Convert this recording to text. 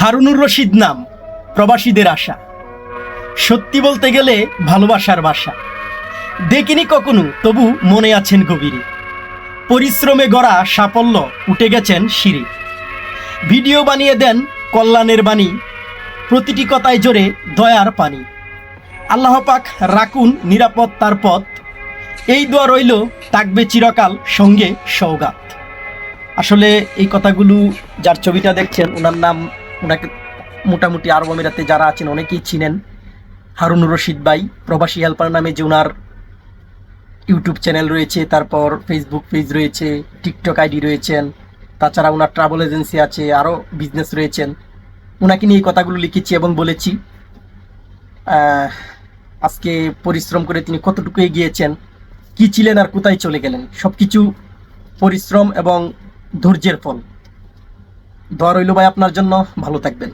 হারুনুর রশিদ নাম, প্রবাসীদের আশা। সত্যি বলতে গেলে ভালোবাসার বাসা। দেখিনি কখনো, তবু মনে আছেন গভীরে। পরিশ্রমে গড়া সাফল্য উঠে গেছেন সিঁড়ি ভিডিও বানিয়ে দেন কল্যাণের বাণী, প্রতিটি কথায় জোরে দয়ার পানি। আল্লাহ পাক রাকুন নিরাপত্তার পথ। এই দোয়া রইল থাকবে চিরকাল সঙ্গে সৌগাত আসলে এই কথাগুলো যার ছবিটা দেখছেন, ওনার নাম ওনাকে মোটামুটি আরব আমিরাতে যারা আছেন অনেকেই চিনেন। হারুনুর রশিদ ভাই, প্রবাসী হেল্পার নামে যে ওনার ইউটিউব চ্যানেল রয়েছে, তারপর ফেসবুক পেজ রয়েছে, টিকটক আইডি রয়েছেন, তাছাড়া ওনার ট্রাভেল এজেন্সি আছে, আরও বিজনেস রয়েছেন। ওনাকে নিয়ে কথাগুলো লিখেছি এবং বলেছি আজকে পরিশ্রম করে তিনি কতটুকু এগিয়েছেন, কি ছিলেন আর কোথায় চলে গেলেন সব কিছু পরিশ্রম এবং ধৈর্যের ফল। দোয়া রইল ভাই আপনার জন্য। ভালো থাকবেন।